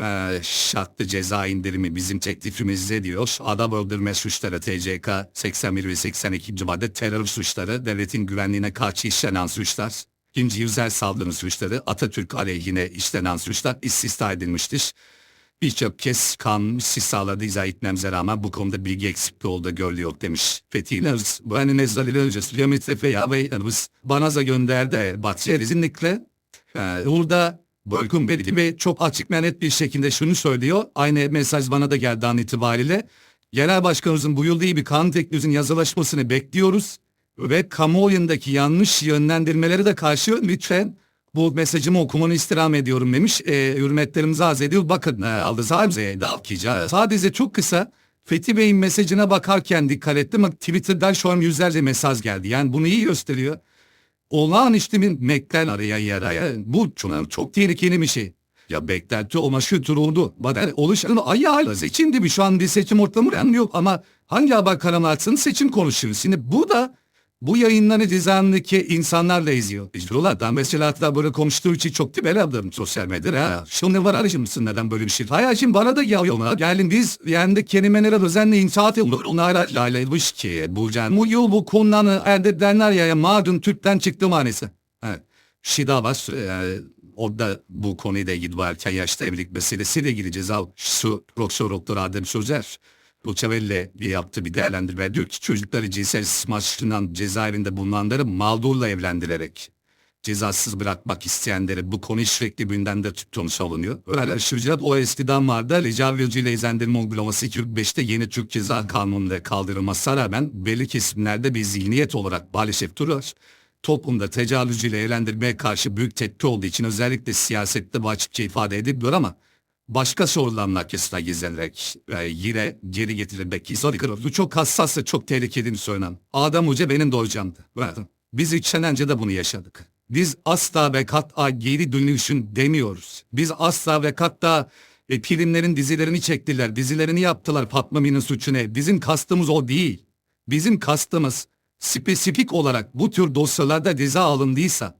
e, şartlı ceza indirimi bizim teklifimizde diyor. Adam öldürme suçları TCK 81 ve 82. madde terör suçları, devletin güvenliğine karşı işlenen suçlar, ikinci yüzel saldırı suçları, Atatürk aleyhine işlenen suçlar istisna edilmiştir. Birçok kez kanun sağladığı izah etmemize rağmen bu konuda bilgi eksikliği olduğu görülüyor demiş. Fethi bu hani nezalili öncesi Limit ve Yahweh bana da gönderdi. Batı izinlikle e, burada Bölgün belirli ve çok açık ve net bir şekilde şunu söylüyor. Aynı mesaj bana da geldi an itibariyle. Genel Başkanımızın buyurduğu bir kanun teklifinin yazılaşmasını bekliyoruz. Ve kamuoyundaki yanlış yönlendirmeleri de karşı lütfen bu mesajımı okumanı istirham ediyorum demiş. E, hürmetlerimizi arz ediyor. Bakın e, aldı dalkayacağız. Sadece çok kısa Fethi Bey'in mesajına bakarken dikkat ettim. Twitter'dan şu an yüzlerce mesaj geldi. Yani bunu iyi gösteriyor olağan işlemin mekten araya yaraya bu çok, çok tehlikeli bir şey. Ya beklenti olma şutur oldu. Bana oluşan ayağıyla seçimdi bir şu an bir seçim ortamı yok ama hangi haber kanalı açsın seçim konuşuyor. Şimdi bu da bu yayınları düzenli insanlarla izliyor. İzliyorlar. mesela hatta böyle konuştuğu için çok tibel aldım sosyal medyada. Şimdi var arayışım mısın neden böyle bir şey? Şimdi bana da geliyor. Gelin biz yani kelimelere düzenli inşaat ediyor. Onlara laylaymış ki bu can. Bu yıl bu konuları elde edenler ya, madun Türk'ten çıktı manisi. Evet. Şey daha var. E, orada bu konuyla ilgili var. Yaşta evlilik meselesiyle ilgili ceza. Şu Profesör Doktor Adem Sözer. Luçavelli yaptı bir değerlendirme. Diyor ki çocukları cinsel istismarından cezaevinde bulunanları mağdurla evlendirerek cezasız bırakmak isteyenleri bu konu sürekli gündemde savunuyor. Öyle şücret o eskiden vardı. Rica vericiyle izlendirme uygulaması 2005'te yeni Türk Ceza Kanunu'nda kaldırılmasına rağmen belli kesimlerde bir zihniyet olarak maalesef duruyor. Toplumda tecavüzcüyle evlendirmeye karşı büyük tepki olduğu için özellikle siyasette bu açıkça ifade ediliyor ama başka soruların arkasına gizlenerek e, yine geri getirilmek zor. Bu çok hassas ve çok tehlikeli bir söylem. Adam Hoca benim de. Biz üç sene de bunu yaşadık. Biz asla ve kat'a geri dönüşün demiyoruz. Biz asla ve kat'a e, filmlerin dizilerini çektiler, dizilerini yaptılar Fatma Min'in suçu? Bizim kastımız o değil. Bizim kastımız spesifik olarak bu tür dosyalarda ceza alındıysa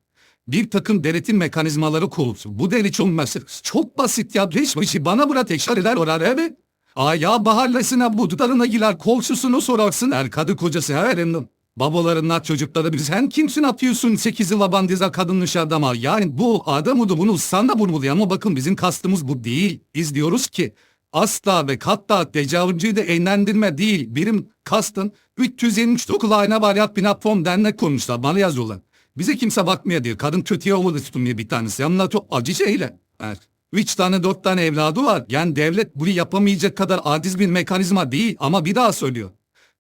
bir takım denetim mekanizmaları kurulsun. Bu deliç olması çok basit ya. Hiç bu işi bana bırak tekrar eder orar evet. Ay ya baharlasına budlarına girer kolçusunu sorarsın er kadı kocası her elimden. Babalarına çocukları biz sen kimsin atıyorsun sekizi labandiza kadın dışarıda ama yani bu adam da bunu de bunu ama bakın bizim kastımız bu değil. Biz diyoruz ki asla ve katta tecavüzcüyü de eğlendirme değil. Birim kastın 379 ayna var yat binat dernek konuşlar bana yazıyorlar. Bize kimse bakmıyor diyor. Kadın kötüye olmadı tutmuyor bir tanesi. Yanına çok acı şeyle. Evet. Üç tane dört tane evladı var. Yani devlet bunu yapamayacak kadar aciz bir mekanizma değil. Ama bir daha söylüyor.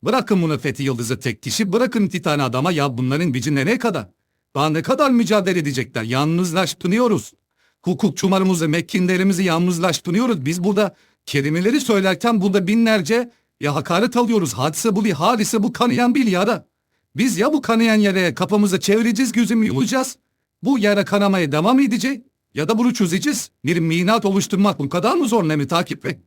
Bırakın bunu Fethi Yıldız'ı tek kişi. Bırakın iki tane adama ya bunların gücü nereye kadar? Daha ne kadar mücadele edecekler? Yalnızlaştırıyoruz. Hukukçularımızı, mekkinlerimizi yalnızlaştırıyoruz. Biz burada kelimeleri söylerken burada binlerce ya hakaret alıyoruz. Hadise bu bir hadise bu kanayan bir yara. Biz ya bu kanayan yere kafamızı çevireceğiz, gözümü yumacağız. Bu yara kanamaya devam edecek ya da bunu çözeceğiz. Bir minat oluşturmak bu kadar mı zor ne mi takip et?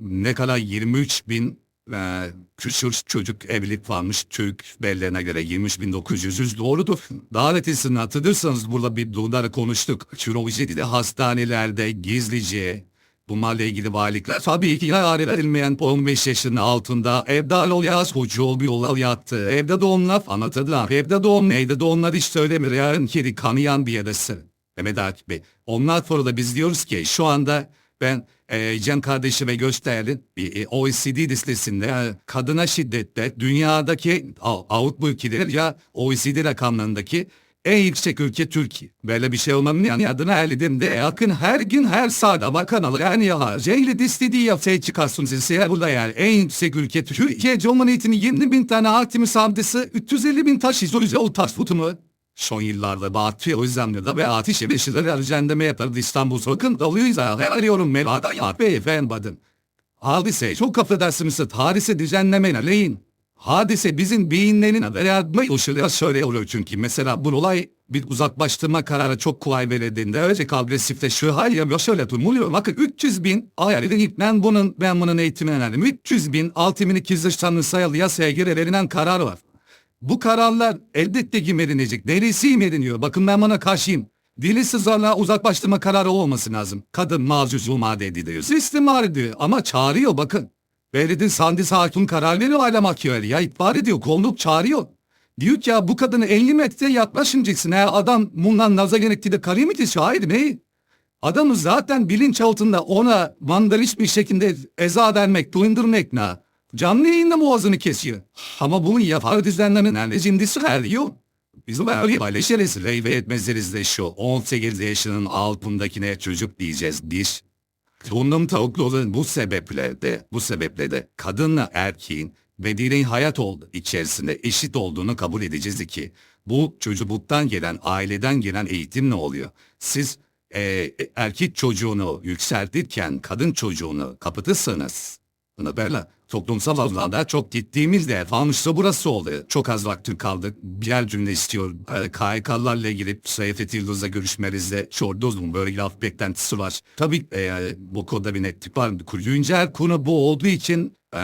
Ne kadar 23 bin e, küsur çocuk evlilik varmış Türk belleğine göre 23 bin 900 doğrudur. Davetlisini hatırlırsanız burada bir bunları konuştuk. Çüroloji'de hastanelerde gizlice Bunlarla ilgili valilikler tabii ki hayal edilmeyen 15 yaşının altında evde ol yaz ol bir yol yattı. Evde doğumlar anlatırlar. Evde doğum neydi doğumlar hiç söylemiyor. Yarın kedi kanayan bir yarısı. Mehmet Akif Bey. Onlar sonra biz diyoruz ki şu anda ben e, Can kardeşime gösterdim. E, OECD listesinde e, kadına şiddette dünyadaki Avrupa ülkeleri ya OECD rakamlarındaki en yüksek ülke Türkiye. Böyle bir şey olmanın yani adına elidim de yakın her gün her saat ama kanalı yani ya Ceyli istediği yapsaya çıkarsın size burada yani en yüksek ülke Türkiye Cumhuriyeti'nin 20 bin tane hakimi savcısı 350 bin taş izolize o taş tutumu. Son yıllarda Batı o yüzden de ve ateşe beşileri aracendeme yapardı İstanbul sokun dalıyız arıyorum melada ya beyefendi badın. Hadise çok affedersiniz hadise düzenlemeyin leyin. Hadise bizim beyinlerin veya usulüyle şöyle oluyor çünkü mesela bu olay bir uzaklaştırma kararı çok kolay verildiğinde öyle agresifte şu hayır şöyle durmuyor. Bakın 300 bin ayar edip ben bunun ben bunun eğitimini verdim. 300 bin 6200 tane sayılı yasaya göre verilen karar var. Bu kararlar elbette ki verilecek. Derisi veriliyor. Bakın ben buna karşıyım. Dilisi zorla uzaklaştırma kararı olması lazım. Kadın mazur zulmade ediliyor. İstimar ediyor ama çağırıyor bakın. Veridin Sandis Hatun karar veriyor hala makyöl ya ihbar ediyor kolluk çağırıyor. Diyor ki ya bu kadını 50 metre yaklaşıncaksın. Eğer adam bundan naza gerektiği de karı mı şahit ne? Adamı zaten bilinçaltında ona vandaliş bir şekilde eza vermek, duyundurmak ne? Canlı yayında boğazını kesiyor. Ama bunu yapar düzenlemenin nerede cimdisi her yok. Biz böyle paylaşırız. Reyve etmezleriz de şu 18 yaşının altındakine çocuk diyeceğiz biz. Bunun tavuklu olan bu sebeple de, bu sebeple de kadınla erkeğin bedeni hayat oldu içerisinde eşit olduğunu kabul edeceğiz ki bu çocukluktan gelen, aileden gelen eğitim ne oluyor? Siz e, erkek çocuğunu yükseltirken kadın çocuğunu kapatırsanız böyle toplumsal alanda çok gittiğimizde fanusla burası oldu. Çok az vaktim kaldı. Birer cümle istiyor. E, KYK'larla ilgili Seyfet Yıldız'la görüşmemizde çok uzun böyle laf beklentisi var. Tabii e, bu konuda bir netlik var. Güncel konu bu olduğu için e,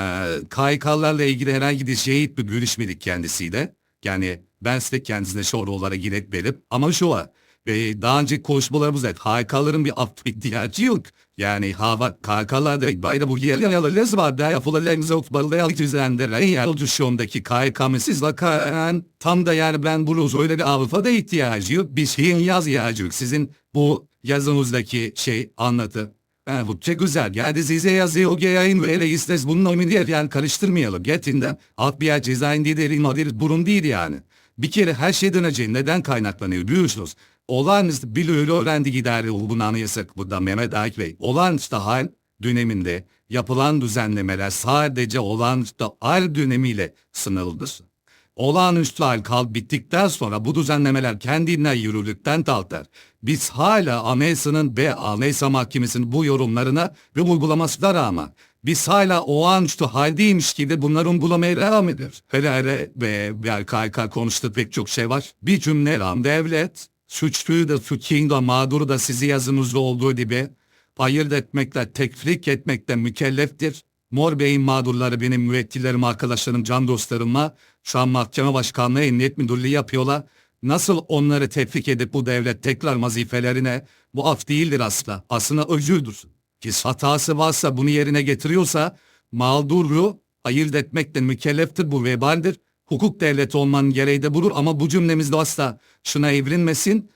KYK'larla ilgili herhangi bir şey bir görüşmedik kendisiyle. Yani ben size kendisine soru olarak iletmedim. Ama şu var. Ve daha önce konuşmalarımızda KYK'ların bir af ihtiyacı yok. Yani hava KYK'larda bayra bu yer yalarız var da yapılarımızı okmalı düzenlere yardımcısındaki KYK'mısız vakan tam da yani ben bunu öyle bir Avrupa'da ihtiyacı yok. Bir şeyin yaz ihtiyacı yok. Sizin bu yazınızdaki şey anlatı. Ha, bu çok güzel. Yani size yazıyor yayın böyle istes bunun oyunu diye yani karıştırmayalım. Getinden alt bir yer cezaevinde değil, değil, burun değil yani. Bir kere her şeyden önce neden kaynaklanıyor biliyorsunuz. Olağanüstü bir öğrendi gider bunu anlayasak burada Mehmet Akif Bey. Olağanüstü hal döneminde yapılan düzenlemeler sadece olağanüstü hal dönemiyle sınırlıdır. Olağanüstü hal kal bittikten sonra bu düzenlemeler kendinden yürürlükten kalkar. Biz hala Anayasanın ve Anayasa Mahkemesi'nin bu yorumlarına ve uygulamasına rağmen biz hala olağanüstü haldeymiş gibi bunları uygulamaya devam ediyoruz. Hele ve KK konuştu pek çok şey var. Bir cümle lan devlet suçluyu da suçluyu da mağduru da sizi yazınızda olduğu gibi ayırt etmekle, tekfrik etmekle mükelleftir. Mor Bey'in mağdurları benim müvekkillerim, arkadaşlarım, can dostlarıma şu an mahkeme başkanlığı emniyet müdürlüğü yapıyorlar. Nasıl onları tefrik edip bu devlet tekrar vazifelerine bu af değildir aslında. Aslında özürdür. Ki hatası varsa bunu yerine getiriyorsa mağduru ayırt etmekle mükelleftir bu vebaldir. Hukuk devleti olmanın gereği de budur ama bu cümlemizde asla şuna evrilmesin.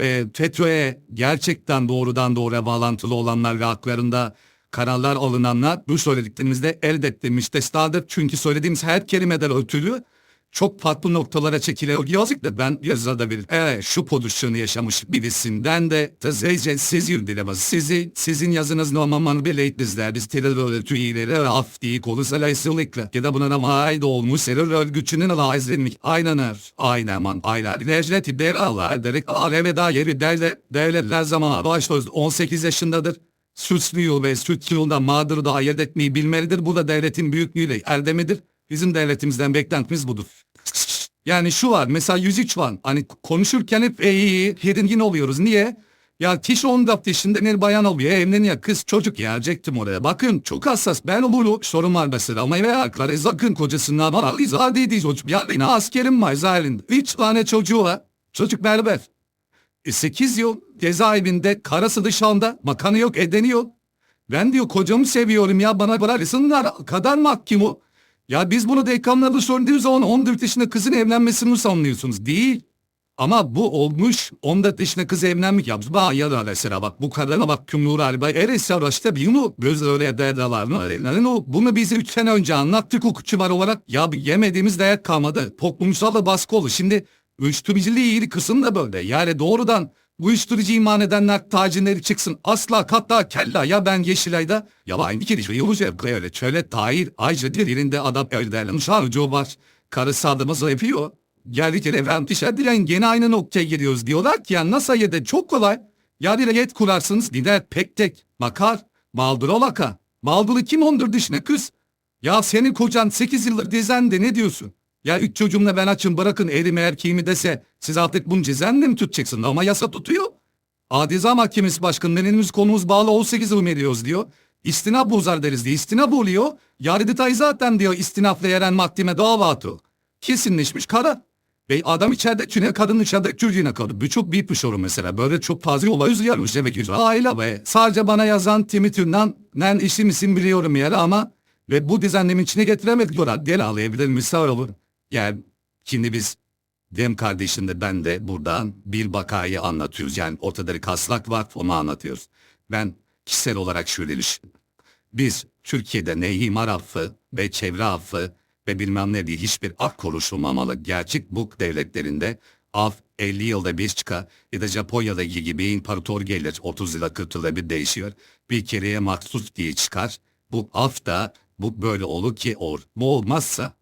E, FETÖ'ye gerçekten doğrudan doğruya bağlantılı olanlar ve haklarında kararlar alınanlar bu söylediklerimizde elbette müstesnadır. Çünkü söylediğimiz her kelimeden ötürü çok farklı noktalara çekiliyor. Yazık da ben yazıda bir evet, şu pozisyonu yaşamış birisinden de tezeyce siz yürüdülemez. Sizi, sizin yazınız normal bile etmezler. Biz terör örgütüyle af değil koluysa layısılıkla. Ya da buna maayda olmuş terör örgütünün alaizlenmiş. Aynen er. Aynen man. Aynen. Necdet der Allah ederek aleme dair devlet, devletler zaman başlıyoruz. 18 yaşındadır suçluyu ve suçluluğunda mağduru da ayırt etmeyi bilmelidir. Bu da devletin büyüklüğüyle erdemidir. Bizim devletimizden beklentimiz budur. Yani şu var mesela 103 var. Hani konuşurken hep iyi tedirgin oluyoruz. Niye? Ya kişi 14 yaşında bir bayan oluyor evleniyor kız çocuk gelecektim oraya. Bakın çok hassas ben bunu sorun var mesela ama ve hakları sakın kocasından bana izah değil çocuk. Ya yine askerim var zaten. 3 tane çocuğu var. Çocuk berber. E 8 yıl cezaevinde karısı dışında makanı yok edeni yok. Ben diyor kocamı seviyorum ya bana bırakırsınlar kadar mahkum o. Ya biz bunu dekanlarda sorduğumuz zaman 14 yaşında kızın evlenmesini sanıyorsunuz. Değil. Ama bu olmuş 14 yaşında kız evlenmek yapmış. Bak ya da mesela bak bu kadına bak kümlur haliba. Eres araçta bir bunu göz öyle derdalar. o bunu bize 3 sene önce anlattık hukukçu var olarak. Ya yemediğimiz dayak kalmadı. Toplumsal da baskı oldu. Şimdi uyuşturucuyla ilgili kısım da böyle. Yani doğrudan uyuşturucu iman edenler tacirleri çıksın. Asla katta kella ya ben Yeşilay'da ya aynı kere yolacak öyle şöyle tahir ayrıca dilinde adam öyle şarjı var. Karısı adımızı yapıyor. Geldik yere ben dışarıdan gene aynı noktaya geliyoruz diyorlar ki ya nasıl yede çok kolay. Ya direkt kurarsınız gider pek tek makar mağdur olaka. Mağduru kim ondur dışına kız. Ya senin kocan 8 yıldır dizende ne diyorsun? Ya üç çocuğumla ben açım bırakın elimi erkeğimi dese siz artık bunu cezenle mi tutacaksın ama yasa tutuyor. Adiza Mahkemesi Başkanı'nın elimiz konumuz bağlı 18 yıl ediyoruz diyor. İstinaf bozar deriz diye istinaf oluyor. Yargıtay zaten diyor istinafla yeren mahkeme davatı. Kesinleşmiş kara. Ve adam içeride tüne kadın içeride çocuğuna kaldı. Bu çok büyük bir sorun mesela. Böyle çok fazla olay üzüyoruz demek ki. Aile ve sadece bana yazan Twitter'dan ben isim isim biliyorum yani ama ve bu düzenlemin içine getiremedik diyorlar. Gel ağlayabilir misal olur. Yani şimdi biz Dem kardeşim de ben de buradan bir vakayı anlatıyoruz. Yani ortada bir kaslak var onu anlatıyoruz. Ben kişisel olarak şöyle düşün. Biz Türkiye'de ne imar affı ve çevre affı ve bilmem ne diye hiçbir af konuşulmamalı. Gerçek bu devletlerinde af 50 yılda bir çıkar ya da Japonya'daki gibi imparator gelir 30 yıla 40 yılda bir değişiyor. Bir kereye mahsus diye çıkar. Bu af da bu böyle olur ki olur. Bu olmazsa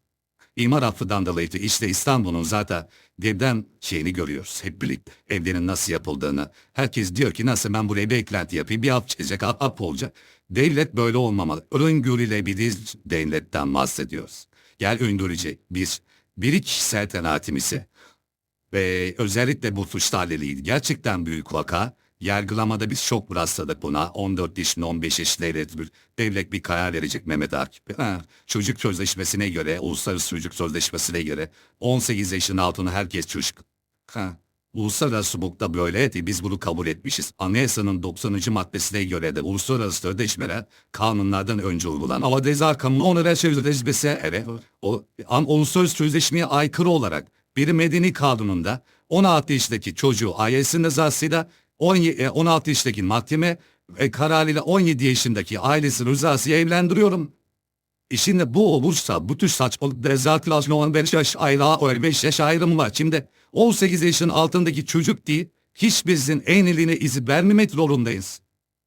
İmar affından dolayı işte İstanbul'un zaten devden şeyini görüyoruz hep birlikte. Evlerin nasıl yapıldığını. Herkes diyor ki nasıl ben buraya bir eklenti yapayım bir af çizecek af, af olacak. Devlet böyle olmamalı. Öngörülebilir devletten bahsediyoruz. Gel öngörücü biz biri kişisel kanaatimizi ve özellikle bu ilgili gerçekten büyük vaka. Yargılamada biz çok rastladık buna. 14 yaşında 15 yaşında devlet bir, devlet bir karar verecek Mehmet Akif. Ha, çocuk sözleşmesine göre, uluslararası çocuk sözleşmesine göre 18 yaşın altına herkes çocuk. Ha, uluslararası hukukta böyleydi. Biz bunu kabul etmişiz. Anayasanın 90. maddesine göre de uluslararası sözleşmeler kanunlardan önce uygulan. Ama ceza kanunu onlara sözleşmesi evet. O, ama uluslararası sözleşmeye aykırı olarak bir medeni kanununda 16 yaşındaki çocuğu ailesinin rızasıyla 17, 16 yaşındaki mahkeme ve kararıyla 17 yaşındaki ailesinin rızasıyla evlendiriyorum. İşinde bu olursa bu tür saçmalık zaten 15 yaş ayrı 5 yaş ayrımı var. Şimdi 18 yaşın altındaki çocuk değil hiçbirimizin en eline izi vermemek zorundayız.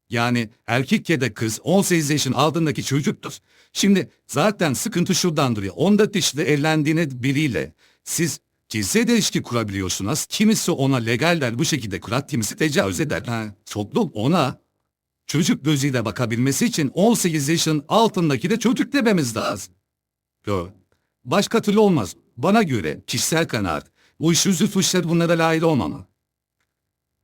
Yani erkek ya da kız 18 yaşın altındaki çocuktur. Şimdi zaten sıkıntı şuradan duruyor. 14 yaşında evlendiğine biriyle siz cinsel ilişki kurabiliyorsunuz. Kimisi ona legaller bu şekilde kurar, kimisi tecavüz eder. Ha, toplum ona çocuk gözüyle bakabilmesi için 18 yaşın altındaki de çocuk dememiz lazım. Yo. Başka türlü olmaz. Bana göre kişisel kanaat. Bu iş yüzü suçlar bunlara layık olmamalı.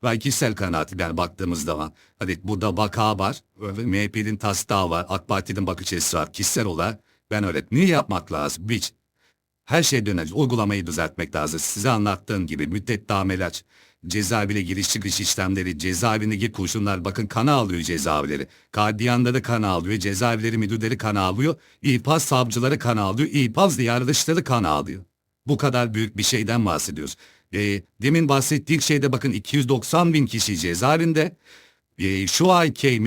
Ve kişisel kanaat yani baktığımız zaman. Hadi burada vaka var. MHP'nin taslağı var. AK Parti'nin bakış açısı var. Kişisel olarak ben öyle. Niye yapmak lazım? Hiç. Her şeyden önce uygulamayı düzeltmek lazım. Size anlattığım gibi müddet dameler, cezaevine giriş çıkış işlemleri, cezaevindeki kurşunlar bakın kana alıyor cezaevleri. Gardiyanları kana alıyor, cezaevleri müdürleri kana alıyor, İpaz savcıları kana alıyor, İpaz yargıçları kana alıyor. Bu kadar büyük bir şeyden bahsediyoruz. E, demin bahsettiğim şeyde bakın 290 bin kişi cezaevinde. E, şu ayki